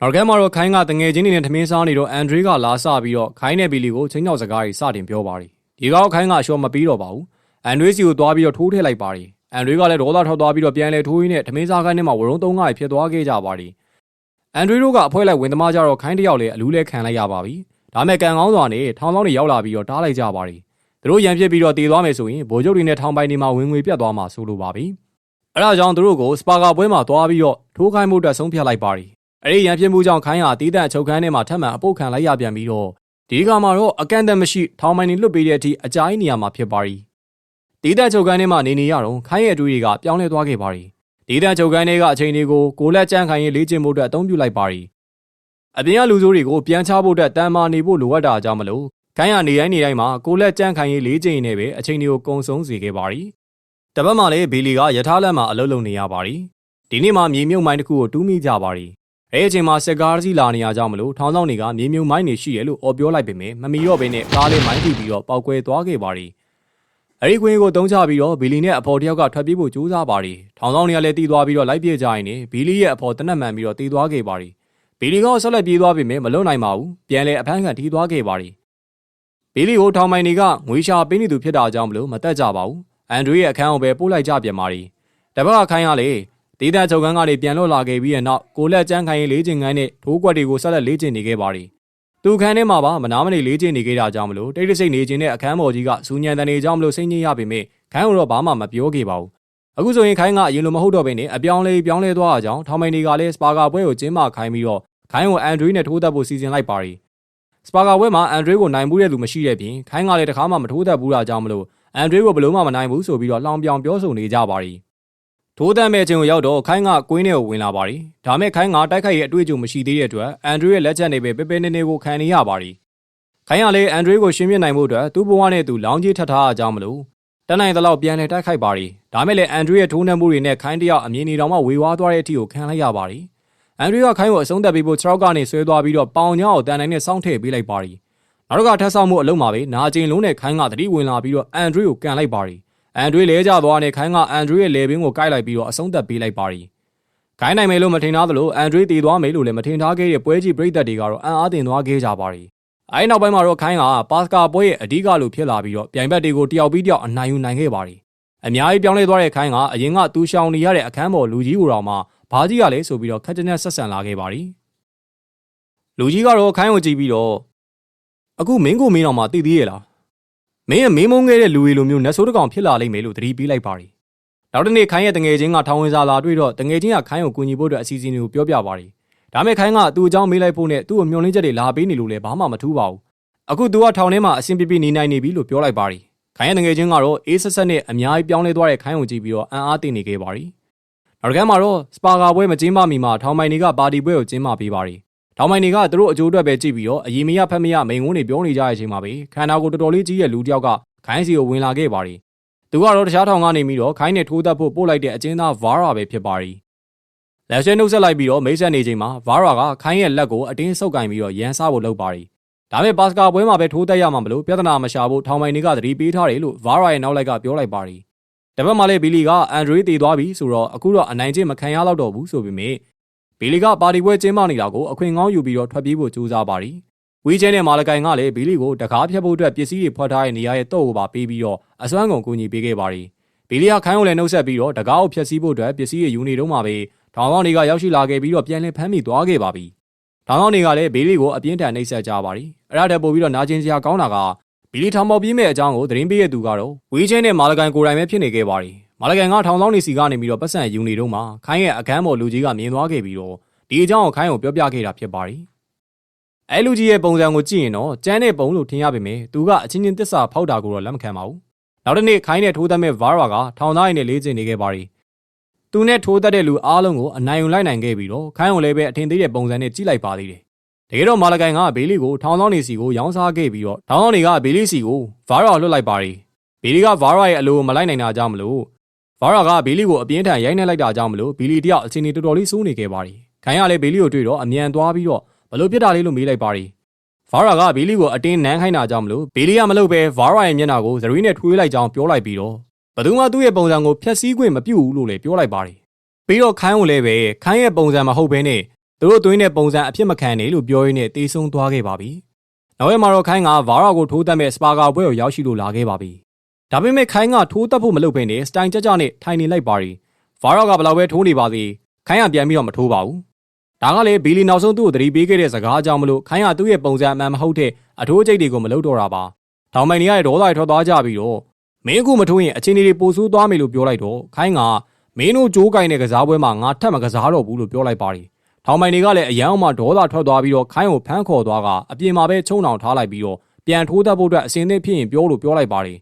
S1: နောက်ကမှာတော့ခိုင်းကတငယ်ချင်းတွေနဲ့ထမင်းစားနေတော့အန်ဒရေးကလာစပြီးတော့ခိုင်းနဲ့ဘီလီကိုချင်းချောက်စကားကြီးစတင်ပြောပါသည်ဒီကောက်ခိုင်းကအရှော့မပြီးတော့ပါဘူးအန်ဒရေးစီကိုသွားပြီးတော့ထိုးထည့်လိုက်ပါသည်အန်ဒရေးကလည်းဒေါသထောက်သွားပြီးတော့ပြန်လဲထိုးရင်းနဲ့ထမင်းစားခိုင်းထဲမှာဝရုံးသုံးကားဖြစ်သွားခဲ့ကြပါသည် အန်ဒရေးတို့ကအဖွဲလိုက်ဝင်သမားကြတော့ခိုင်းတယောက်လည်းအလူးလဲခံလိုက်ရပါပြီဒါမဲ့ကန်ကောင်းစွာနဲ့ထောင်လောင်းတွေရောက်လာပြီးတော့တားလိုက်ကြပါသည်သူတို့ရန်ဖြစ်ပြီးတော့တည်သွားမယ်ဆိုရင်ဗိုလ်ချုပ်တွေနဲ့ထောင်ပိုင်တွေမှာဝင်ငွေပြတ်သွားမှာဆိုလိုပါပြီအဲဒါကြောင့်သူတို့ကိုစပါကာပွဲမှာသွားပြီးတော့ထိုးခိုင်းမှုအတွက်ဆုံးဖြတ်လိုက်ပါသည်အဲ့ဒီရန်ဖြစ်မှုကြောင့်ခိုင်းဟာတီးတန့်အချုပ်ခန်းထဲမှာထပ်မံအပုတ်ခံလိုက်ရပြန်ပြီးတော့ဒီကမှာတော့အကန့်အသတ်မရှိထောင်ပိုင်တွေလွတ်ပေးတဲ့အထိအကြိုင်းနေရာမှာဖြစ်ပါရီတီးတန့်ချုပ်ခန်းထဲမှာနေနေရတော့ခိုင်းရဲ့အတွေ့အကြုံကပြောင်းလဲသွားခဲ့ပါရီ တီးတန့်ချုပ်ခန်းထဲကအချိန်တွေကိုကိုလက်ကြမ်းခိုင်းရေးလေ့ကျင့်မှုအတွက်အသုံးပြုလိုက်ပါရီအပြင်ကလူစိုးတွေကိုပြန်ချဖို့အတွက်တန်မာနေဖို့လိုအပ်တာကြောင့်မလို့ခိုင်းရနေတိုင်းနေတိုင်းမှာကိုလက်ကြမ်းခိုင်းရေးလေ့ကျင့်နေပဲအချိန်တွေကိုကုံဆုံးစေခဲ့ပါရီတပတ်မှလည်းဘီလီကယထာလက်မှာအလုပ်လုပ်နေရပါရီဒီနေ့မှမြေမြုပ်မိုင်းတစ်ခုကိုတူးမိကြပါရီအဲအချိန်မှာစက်ကားစီးလာနေရကြမလို့ထောင်းဆောင်တွေကမြေမြုံမိုင်းတွေရှိရလို့အော်ပြောလိုက်ပေမဲ့မမီတော့ဘဲနဲ့ကားလေးမိုင်းထိပြီးတော့ပောက်ကွဲသွားခဲ့ပါရီ အဲဒီကွင်းကိုတုံးချပြီးတော့ဘီလီနဲ့အဖော်တယောက်ကထွက်ပြေးဖို့ကြိုးစားပါရီထောင်းဆောင်တွေကလည်းတီးသွားပြီးတော့လိုက်ပြေးကြရင်နေဘီလီရဲ့အဖော်တနက်မှန်ပြီးတော့တီးသွားခဲ့ပါရီဘီလီကဆက်လက်ပြေးသွားပေမဲ့မလွတ်နိုင်ပါဘူးပြန်လဲအဖမ်းခံတီးသွားခဲ့ပါရီဘီလီကိုထောင်မိုင်တွေကငွေရှာပေးနေသူဖြစ်တာကြောင့်မလို့မတက်ကြပါဘူးအန်ဒရီရဲ့အခန်းကိုပဲပို့လိုက်ကြပြန်ပါရီတပတ်ကခိုင်းရလေဒေသချုပ်ကန်းကနေပြန်လွတ်လာခဲ့ပြီးတဲ့နောက်ကိုလက်ကျန်းခိုင်ရေးလေးကျင်ကန်းနဲ့ထိုးကွက်တွေကိုဆက်လက်လေးကျင်နေခဲ့ပါသည်။ သူခန်းထဲမှာပါမနာမနေလေးကျင်နေခဲ့တာကြောင့်မလို့တိတ်တဆိတ်နေခြင်းနဲ့အခန်းပေါ်ကြီးကစူညံတန်နေကြောင့်မလို့စိတ်ညစ်ရပေမဲ့ခိုင်းတော့ဘာမှမပြောခဲ့ပါဘူး။အခုဆိုရင်ခိုင်းကအရင်လိုမဟုတ်တော့ဘဲနဲ့အပြောင်းလဲပြောင်းလဲသွားတာကြောင့်ထောင်မိုင်တွေကလည်းစပါကာပွဲကိုကျင်းပခိုင်းပြီးတော့ခိုင်းကိုအန်ဒရီနဲ့ထိုးသက်ဖို့စီစဉ်လိုက်ပါရီ။စပါကာပွဲမှာအန်ဒရီကိုနိုင်မှုတဲ့သူမရှိတဲ့ပြင်ခိုင်းကလည်းတခါမှမထိုးသက်ဘူးတာကြောင့်မလို့အန်ဒရီကိုဘလို့မှမနိုင်ဘူးဆိုပြီးတော့လောင်ပြောင်ပြောဆိုနေကြပါရီ။ ထိုးတမ်းမဲ့ခြင်းကိုရောက်တော့ခိုင်းကကွင်းထဲကိုဝင်လာပါရီဒါမဲ့ခိုင်းကတိုက်ခိုက်ရဲ့အတွေ့အကြုံမရှိသေးတဲ့အတွက်အန်ဒရီရဲ့လက်ချက်နေပဲပေပေနေနေကိုခံနေရပါရီခိုင်းကလည်းအန်ဒရီကိုရှင်းပြနိုင်မှုအတွက်သူ့ဘဝနဲ့သူလောင်းကြီးထပ်ထားအကြောင်းမလို့တန်းနိုင်တဲ့လောက်ပြန်လဲတိုက်ခိုက်ပါရီဒါမဲ့လည်းအန်ဒရီရဲ့ထိုးနှက်မှုတွေနဲ့ခိုင်းတယောက်အမြင်နေတော်မှဝေဝါးသွားတဲ့အထိကိုခံလိုက်ရပါရီအန်ဒရီကခိုင်းကိုအဆုံးသတ်ပေးဖို့ခြေထောက်ကနေဆွဲသွားပြီးတော့ပေါင်ညောင်းကိုတန်နိုင်နဲ့စောင့်ထည့်ပေးလိုက်ပါရီနောက်တော့ကထပ်ဆောင်မှုအလုံးမှာပဲနာကျင်လုံးနဲ့ခိုင်းကသတိဝင်လာပြီးတော့အန်ဒရီကိုကန်လိုက်ပါရီ အန်ဒရီလဲကျသွားတဲ့ခိုင်းကအန်ဒရီရဲ့လေပင်ကိုကိုက်လိုက်ပြီးတော့အဆုံးသတ်ပေးလိုက်ပါရီခိုင်းနိုင်မယ်လို့မထင်ထားသလိုအန်ဒရီတည်သွားမယ်လို့လည်းမထင်ထားခဲ့တဲ့ပွဲကြီးပြည်သက်တွေကတော့အံ့အားသင့်သွားခဲ့ကြပါရီအဲဒီနောက်ပိုင်းမှာတော့ခိုင်းကပါစကာပွဲရဲ့အဓိကလို့ဖြစ်လာပြီးတော့ပြိုင်ဘက်တွေကိုတယောက်ပြီးတယောက်အနိုင်ယူနိုင်ခဲ့ပါရီအများကြီးပြောင်းလဲသွားတဲ့ခိုင်းကအရင်ကသူရှောင်နေရတဲ့အခန်းပေါ်လူကြီးကိုတော့မှဘာကြီးကလည်းဆိုပြီးတော့ခက်ကြနဲ့ဆက်ဆံလာခဲ့ပါရီလူကြီးကတော့ခိုင်းကိုကြည့်ပြီးတော့အခုမင်းကိုမင်းတော်မှတည်သေးရဲ့လား မင်းရဲ့မင်းမုန်းခဲ့တဲ့လူတွေလိုမျိုးနတ်ဆိုးတကောင်ဖြစ်လာလိမ့်မယ်လို့သတိပေးလိုက်ပါရီနောက်တစ်နေ့ခိုင်းရဲ့တငယ်ချင်းကထောင်ဝင်စာလာတွေ့တော့တငယ်ချင်းကခိုင်းကိုကူညီဖို့အတွက်အစီအစဉ်တွေကိုပြောပြပါရီဒါမဲ့ခိုင်းကသူ့အကြောင်းမေးလိုက်ဖို့နဲ့သူ့ကိုမျှော်လင့်ချက်တွေလာပေးနေလို့လည်းဘာမှမထူးပါဘူးအခုသူကထောင်ထဲမှာအဆင်ပြေပြေနေနိုင်နေပြီလို့ပြောလိုက်ပါရီခိုင်းရဲ့တငယ်ချင်းကတော့အေးဆက်ဆက်နဲ့အများကြီးပြောင်းလဲသွားတဲ့ခိုင်းကိုကြည့်ပြီးတော့အံ့အားသင့်နေခဲ့ပါရီနောက်ကမ်းမှာတော့စပါဂါပွဲမကျင်းပမီမှာထောင်မိုင်တွေကပါတီပွဲကိုကျင်းပပေးပါရီ တောင်မိုင်တွေကသူတို့အကျိုးအတွက်ပဲကြည့်ပြီးတော့အရင်မရဖက်မရမိန်ကုန်းတွေပြောနေကြတဲ့အချိန်မှာပဲခန္ဓာကိုယ်တော်တော်လေးကြီးရဲ့လူတစ်ယောက်ကခိုင်းစီကိုဝင်လာခဲ့ပါရီသူကတော့တခြားထောင်ကနေပြီးတော့ခိုင်းနဲ့ထိုးသက်ဖို့ပို့လိုက်တဲ့အကျဉ်းသားဗာရာပဲဖြစ်ပါရီလက်ဆွဲနှုတ်ဆက်လိုက်ပြီးတော့မိတ်ဆက်နေချိန်မှာဗာရာကခိုင်းရဲ့လက်ကိုအတင်းဆုပ်ကင်ပြီးတော့ရန်စားဖို့လုပ်ပါရီဒါပေမဲ့ပါစကာပွဲမှာပဲထိုးသက်ရမှာမလို့ပြဿနာမရှာဖို့ထောင်မိုင်တွေကသတိပေးထားတယ်လို့ဗာရာရဲ့နောက်လိုက်ကပြောလိုက်ပါရီတပတ်မှလည်းဘီလီကအန်ဒရီတည်သွားပြီဆိုတော့အခုတော့အနိုင်ကျင့်မခံရတော့ဘူးဆိုပေမဲ့ ဘီလီကပါတီပွဲကျင်းပနေတာကိုအခွင့်ကောင်းယူပြီးတော့ထွက်ပြေးဖို့ကြိုးစားပါတယ်ဝီချဲနဲ့မာလကိုင်ကလည်းဘီလီကိုတကားဖြတ်ဖို့အတွက်ပစ္စည်းတွေဖွက်ထားတဲ့နေရာရဲ့တော့ကိုပါပေးပြီးတော့အစွမ်းကုန်ကူညီပေးခဲ့ပါတယ်ဘီလီကခိုင်းကိုလည်းနှုတ်ဆက်ပြီးတော့တကားကိုဖျက်ဆီးဖို့အတွက်ပစ္စည်းတွေယူနေတော့မှပဲထောင်ကောင်းတွေကရောက်ရှိလာခဲ့ပြီးတော့ပြန်လည်ဖမ်းမိသွားခဲ့ပါပြီထောင်ကောင်းတွေကလည်းဘီလီကိုအပြင်းထန်နှိပ်စက်ကြပါတယ်အဲ့ဒါတည်းပို့ပြီးတော့နာကျင်စရာကောင်းတာကဘီလီထောင်ပေါက်ပြေးမဲ့အကြောင်းကိုသတင်းပေးရသူကတော့ဝီချဲနဲ့မာလကိုင်ကိုယ်တိုင်ပဲဖြစ်နေခဲ့ပါတယ် မာလကန်ကထောင်ဆောင်နေစီကနေပြီးတော့ပတ်စံယူနေတော့မှခိုင်းရဲ့အခန်းပေါ်လူကြီးကမြင်သွားခဲ့ပြီးတော့ဒီအကြောင်းကိုခိုင်းကိုပြောပြခဲ့တာဖြစ်ပါတယ်။အဲလူကြီးရဲ့ပုံစံကိုကြည့်ရင်တော့ကျန်းတဲ့ပုံလို့ထင်ရပေမဲ့သူကအချင်းချင်းတစ္ဆာဖောက်တာကိုတော့လက်မခံပါဘူး။နောက်တစ်နေ့ခိုင်းနဲ့ထိုးသက်မဲ့ဗာရာကထောင်သားရည်နဲ့လေးကျင်နေခဲ့ပါတယ်။သူနဲ့ထိုးသက်တဲ့လူအားလုံးကိုအနိုင်ယူလိုက်နိုင်ခဲ့ပြီးတော့ခိုင်းကိုလည်းပဲအထင်သေးတဲ့ပုံစံနဲ့ကြည့်လိုက်ပါသေးတယ်။တကယ်တော့မာလကန်ကဘေးလီကိုထောင်ဆောင်နေစီကိုရောင်းစားခဲ့ပြီးတော့ထောင်ဆောင်တွေကဘေးလီစီကိုဗာရာလွတ်လိုက်ပါတယ်။ဘေးလီကဗာရာရဲ့အလိုမလိုက်နိုင်တာကြောင့်မလို့ ဗာရာကဘေလီကိုအပြင်းထန်ရိုက်နှက်လိုက်တာကြောင့်မလို့ဘီလီတယောက်အချိန်ကြီးတော်တော်လေးစိုးနေခဲ့ပါတယ်။ခိုင်ကလည်းဘေလီကိုတွေ့တော့အမြန်သွားပြီးတော့ဘလို့ပြစ်တာလေးလို့မေးလိုက်ပါတယ်။ဗာရာကဘေလီကိုအတင်းနန်းခိုင်းတာကြောင့်မလို့ဘေလီကမလုပ်ပဲဗာရာရဲ့မျက်နှာကိုဇရီးနဲ့ထွေးလိုက်ကြောင်းပြောလိုက်ပြီးတော့ဘသူမှသူ့ရဲ့ပုံစံကိုဖျက်ဆီးခွင့်မပြုဘူးလို့လည်းပြောလိုက်ပါတယ်။ပြီးတော့ခိုင်းကိုလည်းပဲခိုင်းရဲ့ပုံစံမဟုတ်ဘဲနဲ့သူတို့သွင်းတဲ့ပုံစံအဖြစ်မခံနဲ့လို့ပြောရင်းနဲ့တေးဆုံးသွားခဲ့ပါပြီ။နောက်ရက်မှာတော့ခိုင်းကဗာရာကိုထိုးတက်မဲ့စပါကာပွဲကိုရောက်ရှိလို့လာခဲ့ပါပြီ။ ဒါပေမဲ့ခိုင်းကထိုးတက်ဖို့မလုပ်ဘဲနဲ့စတိုင်ကြကြနဲ့ထိုင်နေလိုက်ပါရီဗာရော့ကဘလောက်ပဲထိုးနေပါသေးခိုင်းကပြန်ပြီးတော့မထိုးပါဘူးဒါကလည်းဘီလီနောက်ဆုံးသူ့ကိုသတိပေးခဲ့တဲ့စကားကြောင့်မလို့ခိုင်းကသူ့ရဲ့ပုံစံအမှန်မဟုတ်တဲ့အထိုးကျိတ်တွေကိုမလုပ်တော့တာပါထောင်မိုင်တွေကဒေါသတွေထွက်သွားကြပြီးတော့မင်းအခုမထိုးရင်အချင်းတွေပိုဆိုးသွားမယ်လို့ပြောလိုက်တော့ခိုင်းကမင်းတို့ကြိုးကင်တဲ့ကစားပွဲမှာငါထပ်မကစားတော့ဘူးလို့ပြောလိုက်ပါရီထောင်မိုင်တွေကလည်းအရန်အောင်မှဒေါသထွက်သွားပြီးတော့ခိုင်းကိုဖမ်းခေါ်သွားကအပြင်မှာပဲချုံနှောင်ထားလိုက်ပြီးတော့ပြန်ထိုးတတ်ဖို့အတွက်အစင်းသစ်ဖြစ်ရင်ပြောလို့ပြောလိုက်ပါရီ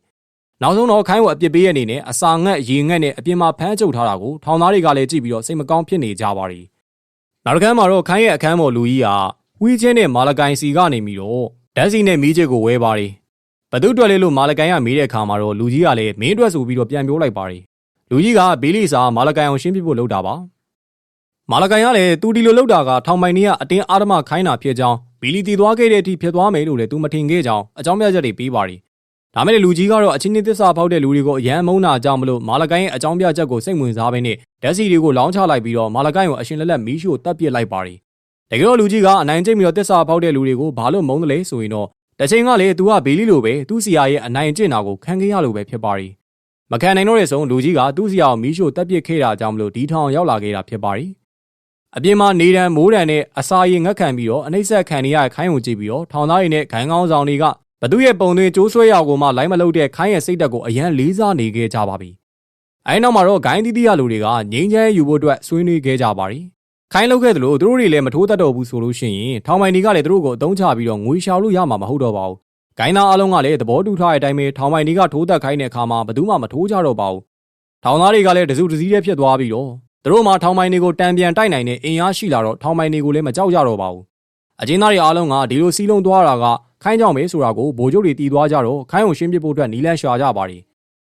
S1: နောက်ဆုံးတော့ခိုင်းကိုအပြစ်ပေးရအနေနဲ့အစာငတ်ရေငတ်နဲ့အပြင်မှာဖမ်းချုပ်ထားတာကိုထောင်သားတွေကလည်းကြည့်ပြီးတော့စိတ်မကောင်းဖြစ်နေကြပါရီနောက်တစ်ခါမှာတော့ခိုင်းရဲ့အခန်းပေါ်လူကြီးကဝီချင်းနဲ့မာလကိုင်စီကနေပြီးတော့ဓာတ်စီနဲ့မီးချစ်ကိုဝဲပါရီဘသူအတွက်လဲလို့မာလကိုင်ကမေးတဲ့အခါမှာတော့လူကြီးကလည်းမင်းအတွက်ဆိုပြီးတော့ပြန်ပြောလိုက်ပါရီလူကြီးကဘေးလီစာမာလကိုင်အောင်ရှင်းပြဖို့လုပ်တာပါမာလကိုင်ကလည်းသူဒီလိုလုပ်တာကထောင်ပိုင်ကြီးကအတင်းအာဓမခိုင်းတာဖြစ်ကြောင်းဘီလီတည်သွားခဲ့တဲ့အထိဖြစ်သွားမယ်လို့လည်းသူမထင်ခဲ့ကြောင်းအကြောင်းပြချက်တွေပေးပါရီ ဒါမဲ့လူကြီးကတော့အချင်းချင်းသစ္စာဖောက်တဲ့လူတွေကိုအယံမုန်းတာကြောင့်မလို့မာလကိုင်းရဲ့အကြောင်းပြချက်ကိုစိတ်ဝင်စားပဲနဲ့ဓာတ်စီတွေကိုလောင်းချလိုက်ပြီးတော့မာလကိုင်းကိုအရှင်လက်လက်မီးရှို့တပ်ပစ်လိုက်ပါရီတကယ်တော့လူကြီးကအနိုင်ကျင့်ပြီးတော့သစ္စာဖောက်တဲ့လူတွေကိုဘာလို့မုန်းတယ်လဲဆိုရင်တော့တချိန်ကလေသူကဘေးလီလိုပဲသူ့စီယာရဲ့အနိုင်ကျင့်တာကိုခံခဲ့ရလို့ပဲဖြစ်ပါရီမခံနိုင်တော့တဲ့ဆုံးလူကြီးကသူ့စီယာကိုမီးရှို့တပ်ပစ်ခဲ့တာကြောင့်မလို့ဒီထောင်ရောက်လာခဲ့တာဖြစ်ပါရီအပြင်မှာနေတံမိုးတံနဲ့အစာရီငတ်ခံပြီးတော့အနှိမ့်ဆက်ခံနေရခိုင်းုံကြည့်ပြီးတော့ထောင်သားတွေနဲ့ခိုင်းကောင်းဆောင်တွေက ဘသူရဲ့ပုံသွင်းကျိုးဆွဲရကိုမှလိုင်းမလုပ်တဲ့ခိုင်းရဲ့စိတ်သက်ကိုအရန်လေးစားနေခဲ့ကြပါပြီ။အဲဒီနောက်မှာတော့ဂိုင်းတီးတီးရလူတွေကငိမ့်ချမ်းယူဖို့အတွက်ဆွေးနွေးခဲ့ကြပါပြီ။ခိုင်းလုပ်ခဲ့သလိုသူတို့တွေလည်းမထိုးတတ်တော့ဘူးဆိုလို့ရှိရင်ထောင်ပိုင်တွေကလည်းသူတို့ကိုအသုံးချပြီးတော့ငွေရှာလို့ရမှာမဟုတ်တော့ပါဘူး။ဂိုင်းသားအလုံးကလည်းသဘောတူထားတဲ့အတိုင်းပဲထောင်ပိုင်တွေကထိုးတက်ခိုင်းတဲ့အခါမှာဘသူမှမထိုးကြတော့ပါဘူး။ထောင်သားတွေကလည်းတစုတစည်းတည်းဖြစ်သွားပြီးတော့သူတို့မှထောင်ပိုင်တွေကိုတံပြန်တိုက်နိုင်တဲ့အင်အားရှိလာတော့ထောင်ပိုင်တွေကိုလည်းမကြောက်ကြတော့ပါဘူး။အကျဉ်းသားတွေအားလုံးကဒီလိုစီးလုံးသွားတာကခိုင်းကြောင်ပဲဆိုတာကိုဗိုလ်ချုပ်တွေတီးသွားကြတော့ခိုင်းကိုရှင်းပြဖို့အတွက်နီလန်းရှာကြပါတယ်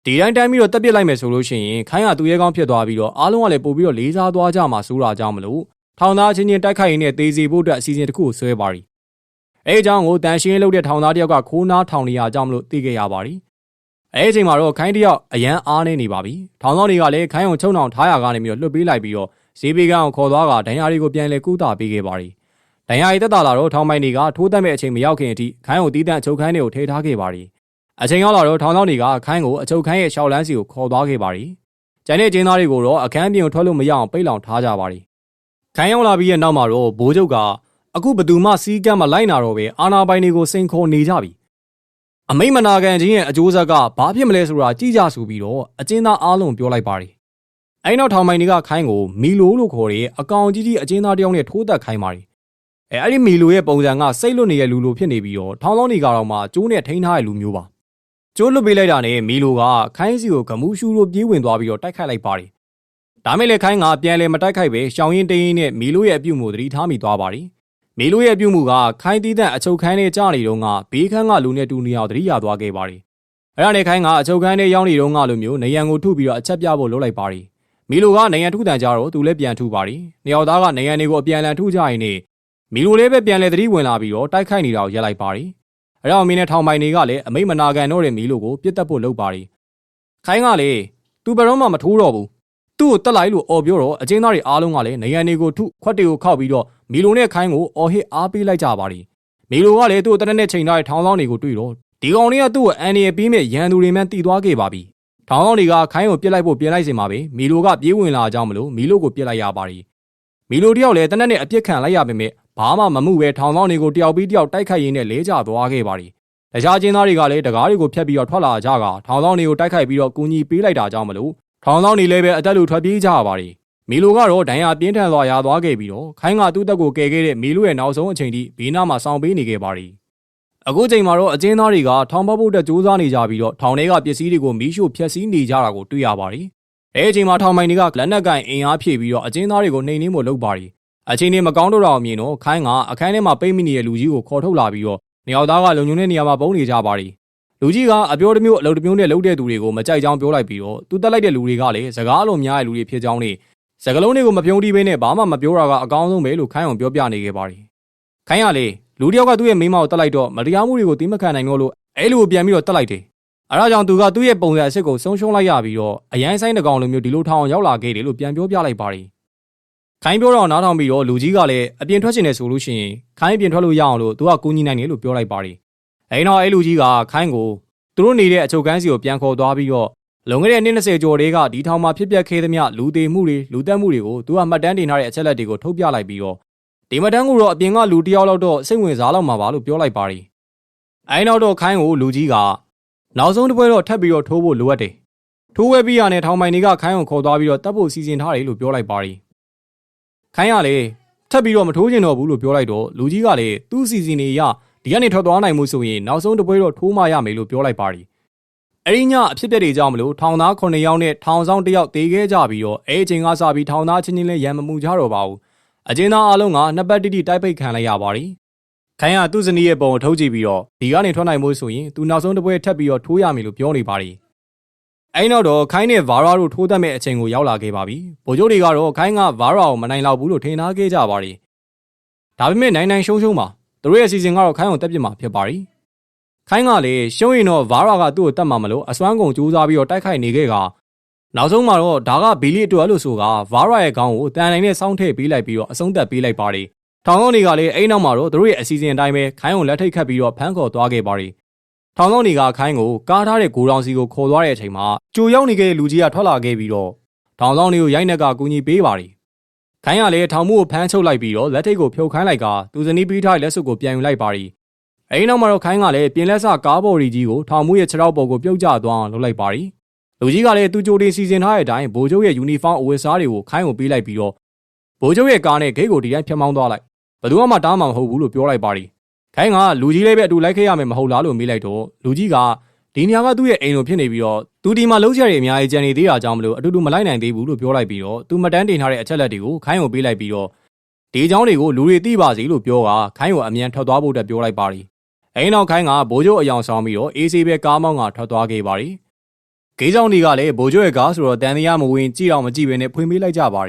S1: ဒီတိုင်းတိုင်းပြီးတော့တက်ပစ်လိုက်မယ်ဆိုလို့ရှိရင်ခိုင်းကသူရဲကောင်းဖြစ်သွားပြီးတော့အားလုံးကလည်းပို့ပြီးတော့လေးစားသွားကြမှာဆိုတာကြောင့်မလို့ထောင်သားချင်းချင်းတိုက်ခိုက်ရင်းနဲ့တေးစီဖို့အတွက်အစီအစဉ်တစ်ခုကိုဆွဲပါရီအဲအကြောင်းကိုတန်ရှင်းလုပ်တဲ့ထောင်သားတယောက်ကခိုးနားထောင်နေရကြောင်းမလို့သိခဲ့ရပါရီအဲအချိန်မှာတော့ခိုင်းတယောက်အရန်အားနေနေပါပြီထောင်သားတွေကလည်းခိုင်းကိုချုံနှောင်ထားရကနေပြီးတော့လွတ်ပေးလိုက်ပြီးတော့ဈေးပေးကန်းကိုခေါ်သွားကဒဏ်ရာတွေကိုပြန်လဲကူးတာပေးခဲ့ပါရီ ဒဏ်ရာရီတက်တာလာတော့ထောင်ပိုင်တွေကထိုးတက်မဲ့အချိန်မရောက်ခင်အထိခိုင်းကိုတီးတန့်အချုပ်ခန်းတွေကိုထိထားခဲ့ပါရီအချိန်ရောက်လာတော့ထောင်ဆောင်တွေကခိုင်းကိုအချုပ်ခန်းရဲ့ရှောက်လန်းစီကိုခေါ်သွားခဲ့ပါရီကျန်တဲ့ကျင်းသားတွေကိုတော့အခန်းပြင်ကိုထွက်လို့မရအောင်ပိတ်လောင်ထားကြပါရီခိုင်းရောက်လာပြီးရဲ့နောက်မှာတော့ဘိုးချုပ်ကအခုဘသူမှစီးကမ်းမလိုက်နာတော့ပဲအာနာပိုင်တွေကိုစိန်ခေါ်နေကြပြီအမိတ်မနာခံခြင်းရဲ့အကျိုးဆက်ကဘာဖြစ်မလဲဆိုတာကြည့်ကြဆိုပြီးတော့အကျဉ်းသားအားလုံးပြောလိုက်ပါရီအဲ့နောက်ထောင်ပိုင်တွေကခိုင်းကိုမီလိုလို့ခေါ်တဲ့အကောင်ကြီးကြီးအကျဉ်းသားတယောက်နဲ့ထိုးတက်ခိုင်းပါရီ အဲအဲ့ဒီမီလိုရဲ့ပုံစံကစိတ်လွတ်နေတဲ့လူလိုဖြစ်နေပြီးတော့ထောင်းလောင်းနေကတော့မှကျိုးနဲ့ထိန်းထားတဲ့လူမျိုးပါကျိုးလွတ်ပေးလိုက်တာနဲ့မီလိုကခိုင်းစီကိုဂမူးရှူလိုပြေးဝင်သွားပြီးတော့တိုက်ခိုက်လိုက်ပါတယ်ဒါမဲ့လည်းခိုင်းကပြန်လဲမတိုက်ခိုက်ပဲရှောင်းရင်တင်းရင်နဲ့မီလိုရဲ့အပြုတ်မှုသတိထားမိသွားပါတယ်မီလိုရဲ့အပြုတ်မှုကခိုင်းတီးတဲ့အချုပ်ခန်းနဲ့ကြာနေတော့ကဘေးခန်းကလူနဲ့တူနေအောင်သတိရသွားခဲ့ပါတယ်အဲ့ဒါနဲ့ခိုင်းကအချုပ်ခန်းနဲ့ရောက်နေတော့ကလိုမျိုးနေရန်ကိုထုပြီးတော့အချက်ပြဖို့လုပ်လိုက်ပါတယ်မီလိုကနေရန်ထုတန်ကြတော့သူလည်းပြန်ထုပါတယ်နေရောက်သားကနေရန်တွေကိုအပြန်အလှန်ထုကြရင်နဲ့ မီလိုလေးပဲပြန်လဲသတိဝင်လာပြီးတော့တိုက်ခိုက်နေတာကိုရက်လိုက်ပါတယ်။အဲတော့မင်းနဲ့ထောင်ပိုင်တွေကလည်းအမိတ်မနာကန်တော့တဲ့မီလိုကိုပြစ်တက်ဖို့လုပ်ပါတယ်။ခိုင်းကလေသူဘယ်တော့မှမထိုးတော့ဘူးသူ့ကိုတက်လိုက်လို့អော်ပြောတော့အကျဉ်းသားတွေအားလုံးကလည်းနေရန်တွေကိုထုခွက်တွေကိုခောက်ပြီးတော့မီလိုနဲ့ခိုင်းကိုအော်ဟစ်အားပေးလိုက်ကြပါတယ်မီလိုကလည်းသူ့ကိုတနက်နဲ့ချိန်ထားတဲ့ထောင်ဆောင်တွေကိုတွေ့တော့ဒီကောင်လေးကသူ့ကိုအန်ရီပေးမဲ့ရန်သူတွေမှန်းတီသွားခဲ့ပါပြီထောင်ဆောင်တွေကခိုင်းကိုပြစ်လိုက်ဖို့ပြင်လိုက်စင်ပါပဲမီလိုကပြေးဝင်လာကြအောင်မလို့မီလိုကိုပြစ်လိုက်ရပါတယ်မီလိုတယောက်လည်းတနက်နဲ့အပြစ်ခံလိုက်ရပေမဲ့ ဘာမှမမှုပဲထောင်ဆောင်တွေကိုတယောက်ပြီးတယောက်တိုက်ခိုက်ရင်းနဲ့လဲကျသွားခဲ့ပါတယ်တခြားကျင်းသားတွေကလည်းတကားတွေကိုဖျက်ပြီးတော့ထွက်လာကြကထောင်ဆောင်တွေကိုတိုက်ခိုက်ပြီးတော့ကူညီပေးလိုက်တာကြောင့်မလို့ထောင်ဆောင်တွေလည်းပဲအတက်လူထွက်ပြေးကြရပါတယ်မီလိုကတော့ဒဏ်ရာပြင်းထန်စွာရသွားခဲ့ပြီးတော့ခိုင်းကသူ့တက်ကိုကယ်ခဲ့တဲ့မီလိုရဲ့နောက်ဆုံးအချိန်ထိဘေးနားမှာစောင့်ပေးနေခဲ့ပါတယ်အခုချိန်မှာတော့အကျဉ်းသားတွေကထောင်ပေါက်ဖို့အတွက်ကြိုးစားနေကြပြီးတော့ထောင်ထဲကပစ္စည်းတွေကိုမီးရှို့ဖျက်ဆီးနေကြတာကိုတွေ့ရပါတယ်အဲအချိန်မှာထောင်မိုင်တွေကလက်နက်ကင်အင်အားဖြည့်ပြီးတော့အကျဉ်းသားတွေကိုနှိမ်နင်းဖို့လုပ်ပါတယ် အချိန်ကြီးမကောင်းတော့တော့မြင်တော့ခိုင်းကအခန်းထဲမှာပိတ်မိနေတဲ့လူကြီးကိုခေါ်ထုတ်လာပြီးတော့နေရာသားကလုံခြုံတဲ့နေရာမှာပုံနေကြပါတယ်လူကြီးကအပြောတစ်မျိုးအလုပ်တစ်မျိုးနဲ့လုပ်တဲ့သူတွေကိုမကြိုက်ကြောင်းပြောလိုက်ပြီးတော့သူတက်လိုက်တဲ့လူတွေကလည်းစကားအလုံးများတဲ့လူတွေဖြစ်ကြောင်းနဲ့စကလုံးတွေကိုမပြုံးတီးဘဲနဲ့ဘာမှမပြောတာကအကောင်းဆုံးပဲလို့ခိုင်းအောင်ပြောပြနေခဲ့ပါတယ်ခိုင်းကလေလူတစ်ယောက်ကသူ့ရဲ့မိန်းမကိုတက်လိုက်တော့မတရားမှုတွေကိုသိမခံနိုင်တော့လို့အဲလိုပြန်ပြီးတော့တက်လိုက်တယ်အဲဒါကြောင့်သူကသူ့ရဲ့ပုံစံအစ်စ်ကိုဆုံးရှုံးလိုက်ရပြီးတော့အရန်ဆိုင်တကောင်လိုမျိုးဒီလိုထောင်အောင်ရောက်လာခဲ့တယ်လို့ပြန်ပြောပြလိုက်ပါတယ် ခိုင်းပြောတော့နားထောင်ပြီးတော့လူကြီးကလည်းအပြင်ထွက်ချင်တယ်ဆိုလို့ရှိရင်ခိုင်းအပြင်ထွက်လို့ရအောင်လို့သူကကူညီနိုင်တယ်လို့ပြောလိုက်ပါတယ်အဲနောက်အဲလူကြီးကခိုင်းကိုသူတို့နေတဲ့အချုပ်ကမ်းစီကိုပြန်ခေါ်သွားပြီးတော့လွန်ခဲ့တဲ့နှစ်20ကျော်တည်းကဒီထောင်မှာဖြစ်ပျက်ခဲ့သမျှလူသေးမှုတွေလူတက်မှုတွေကိုသူကမှတ်တမ်းတင်ထားတဲ့အချက်လက်တွေကိုထုတ်ပြလိုက်ပြီးတော့ဒီမှတ်တမ်းကိုတော့အပြင်ကလူတစ်ယောက်လောက်တော့စိတ်ဝင်စားလောက်မှာပါလို့ပြောလိုက်ပါတယ်အဲနောက်တော့ခိုင်းကိုလူကြီးကနောက်ဆုံးတစ်ပွဲတော့ထပ်ပြီးတော့ထိုးဖို့လိုအပ်တယ်ထိုးဝဲပြီးရတဲ့ထောင်ပိုင်တွေကခိုင်းကိုခေါ်သွားပြီးတော့တပ်ဖို့စီစဉ်ထားတယ်လို့ပြောလိုက်ပါတယ် ခိုင်းကလည်းထပ်ပြီးတော့မထိုးချင်တော့ဘူးလို့ပြောလိုက်တော့လူကြီးကလည်းသူ့စီစဉ်နေရဒီကနေထွက်သွားနိုင်မှုဆိုရင်နောက်ဆုံးတစ်ပွဲတော့ထိုးမှရမယ်လို့ပြောလိုက်ပါတယ်အဲ့ဒီညအဖြစ်အပျက်တွေကြောင့်မလို့ထောင်သား9ယောက်နဲ့ထောင်ဆောင်1ယောက်တေးခဲ့ကြပြီးတော့အဲ့အချိန်ကစပြီးထောင်သားချင်းချင်းလေးရံမမှုကြတော့ပါဘူးအကျဉ်းသားအလုံးကနှစ်ပတ်တိတိတိုက်ပိတ်ခံလိုက်ရပါတယ်ခိုင်းကသူ့ဇနီးရဲ့ပုံကိုထုတ်ကြည့်ပြီးတော့ဒီကနေထွက်နိုင်မှုဆိုရင်သူနောက်ဆုံးတစ်ပွဲထပ်ပြီးတော့ထိုးရမယ်လို့ပြောနေပါတ ယ်အဲ့နောက်တော့ခိုင်းနဲ့ဗာရာတို့ထိုးတတ်မဲ့အချိန်ကိုရောက်လာခဲ့ပါပြီဗိုလ်ချုပ်တွေကတော့ခိုင်းကဗာရာကိုမနိုင်လောက်ဘူးလို့ထင်ထားခဲ့ကြပါတယ်ဒါပေမဲ့နိုင်နိုင်ရှုံးရှုံးပါသူတို့ရဲ့အစီအစဉ်ကတော့ခိုင်းကိုတက်ပြစ်မှာဖြစ်ပါတယ်ခိုင်းကလည်းရှုံးရင်တော့ဗာရာကသူ့ကိုတတ်မှာမလို့အစွမ်းကုန်ကြိုးစားပြီးတော့တိုက်ခိုက်နေခဲ့ကနောက်ဆုံးမှာတော့ဒါကဘီလီအတွက်လို့ဆိုကဗာရာရဲ့ခေါင်းကိုတန်နိုင်နဲ့စောင်းထည့်ပေးလိုက်ပြီးတော့အဆုံးသက်ပေးလိုက်ပါတယ်ထောင်ကောင်းတွေကလည်းအဲ့နောက်မှာတော့သူတို့ရဲ့အစီအစဉ်အတိုင်းပဲခိုင်းကိုလက်ထိတ်ခတ်ပြီးတော့ဖမ်းခေါ်သွားခဲ့ပါတယ် ထောင်ကောင်းတွေကခိုင်းကိုကားထားတဲ့ဂိုရောင်စီကိုခေါ်သွားတဲ့အချိန်မှာကြိုရောက်နေခဲ့တဲ့လူကြီးကထွက်လာခဲ့ပြီးတော့ထောင်ကောင်းတွေကိုရိုက်နှက်ကကူညီပေးပါတယ်ခိုင်းကလည်းထောင်မှုကိုဖမ်းချုပ်လိုက်ပြီးတော့လက်ထိတ်ကိုဖြုတ်ခိုင်းလိုက်ကသူဇနီးပြီးထားတဲ့လက်စွပ်ကိုပြန်ယူလိုက်ပါတယ်အဲဒီနောက်မှာတော့ခိုင်းကလည်းပြင်လက်စကားပေါ်ရီကြီးကိုထောင်မှုရဲ့ခြေထောက်ပေါ်ကိုပြုတ်ကျသွားအောင်လုပ်လိုက်ပါတယ်လူကြီးကလည်းသူကြိုတင်စီစဉ်ထားတဲ့အတိုင်းဗိုလ်ချုပ်ရဲ့ယူနီဖောင်းအဝတ်စားတွေကိုခိုင်းကိုပေးလိုက်ပြီးတော့ဗိုလ်ချုပ်ရဲ့ကားနဲ့ဂိတ်ကိုဒီတိုင်းဖျက်မောင်းသွားလိုက်ဘယ်သူမှတားမှာမဟုတ်ဘူးလို့ပြောလိုက်ပါတယ် ခိုင်းကလူကြီးလေးပဲအတူလိုက်ခဲ့ရမယ်မဟုတ်လားလို့မေးလိုက်တော့လူကြီးကဒီနေရာကသူ့ရဲ့အိမ်လိုဖြစ်နေပြီးတော့သူဒီမှာလုံးချက်တွေအများကြီးကြံနေသေးတာကြောင့်မလို့အတူတူမလိုက်နိုင်သေးဘူးလို့ပြောလိုက်ပြီးတော့သူမတန်းတင်ထားတဲ့အချက်လက်တွေကိုခိုင်းကိုပေးလိုက်ပြီးတော့ဒီအကြောင်းတွေကိုလူတွေသိပါစေလို့ပြောကခိုင်းကိုအမြန်ထွက်သွားဖို့အတွက်ပြောလိုက်ပါတယ်အဲနောက်ခိုင်းကဘိုးကျိုးအယောင်ဆောင်ပြီးတော့အေးဆေးပဲကားမောင်းကထွက်သွားခဲ့ပါတယ်ဂေးဆောင်တွေကလည်းဘိုးကျိုးရဲ့ကားဆိုတော့တန်တရားမဝင်ကြည့်အောင်မကြည့်ဘဲနဲ့ဖွင့်ပေးလိုက်ကြပါ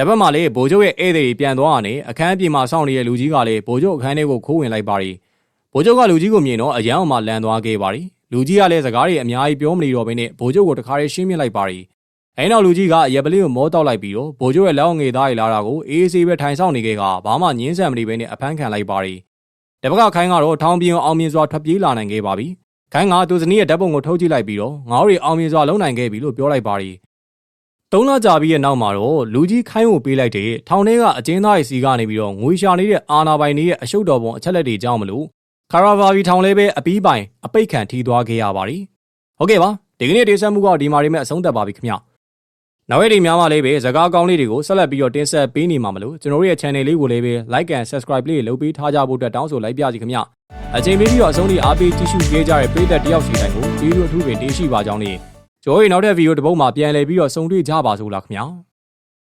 S1: တပတ်မှလည်းဗိုလ်ချုပ်ရဲ့ဧည့်သည်တွေပြန်သွားတာနဲ့အခန်းအပြင်မှာစောင့်နေတဲ့လူကြီးကလည်းဗိုလ်ချုပ်အခန်းထဲကိုခိုးဝင်လိုက်ပါရီဗိုလ်ချုပ်ကလူကြီးကိုမြင်တော့အယံအောင်မှလန်သွားခဲ့ပါရီလူကြီးကလည်းစကားတွေအများကြီးပြောမနေတော့ဘဲနဲ့ဗိုလ်ချုပ်ကိုတခါတည်းရှင်းပြလိုက်ပါရီအဲနောက်လူကြီးကအရက်ပလေးကိုမောတောက်လိုက်ပြီးတော့ဗိုလ်ချုပ်ရဲ့လက်အောင်ငေသားတွေလာတာကိုအေးအေးဆေးပဲထိုင်ဆောင်နေခဲ့ကဘာမှငင်းဆန်မနေဘဲနဲ့အဖမ်းခံလိုက်ပါရီတပတ်ကခိုင်းကတော့ထောင်ပြင်အောင်မြင်စွာထွက်ပြေးလာနိုင်ခဲ့ပါပြီခိုင်းကသူစနီးရဲ့ဓာတ်ပုံကိုထုတ်ကြည့်လိုက်ပြီးတော့ငါတို့တွေအောင်မြင်စွာလုံနိုင်ခဲ့ပြီလို့ပြောလိုက်ပါရီ ၃လကြာပြီးရဲ့နောက်မှာတော့လူကြီးခိုင်းကိုပေးလိုက်တဲ့ထောင်ထဲကအကျဉ်းသားရဲ့စီကနေပြီးတော့ငွေရှာနေတဲ့အာနာပိုင်တွေရဲ့အရှုပ်တော်ပုံအချက်လက်တွေကြောင်းမလို့ကာရာဘာဗီထောင်လဲပဲအပီးပိုင်အပိတ်ခံထီသွားခဲ့ရပါတယ်။ဟုတ်ကဲ့ပါဒီကနေ့တင်ဆက်မှုကဒီမှာလေးမဲ့အဆုံးသတ်ပါပြီခင်ဗျ။နောက်ရက်တွေများမှလည်းပဲစကားကောင်းလေးတွေကိုဆက်လက်ပြီးတော့တင်ဆက်ပေးနေမှာမလို့ကျွန်တော်တို့ရဲ့ channel လေးကိုလည်းပဲ like and subscribe လေးလုပ်ပေးထားကြဖို့အတွက်တောင်းဆိုလိုက်ပြစီခင်ဗျ။အချိန်ပေးပြီးတော့အဆုံးထိအားပေးကြည့်ရှုပေးကြတဲ့ပရိသတ်တယောက်စီတိုင်းကိုကျေးဇူးအထူးပင်တင်ရှိပါကြောင်းလေး ကျွန်တော်တို့နောက်တဲ့ဗီဒီယိုတစ်ပုဒ်မှာပြန်လည်ပြီးတော့ဆုံတွေ့ကြပါစို့လားခင်ဗျာ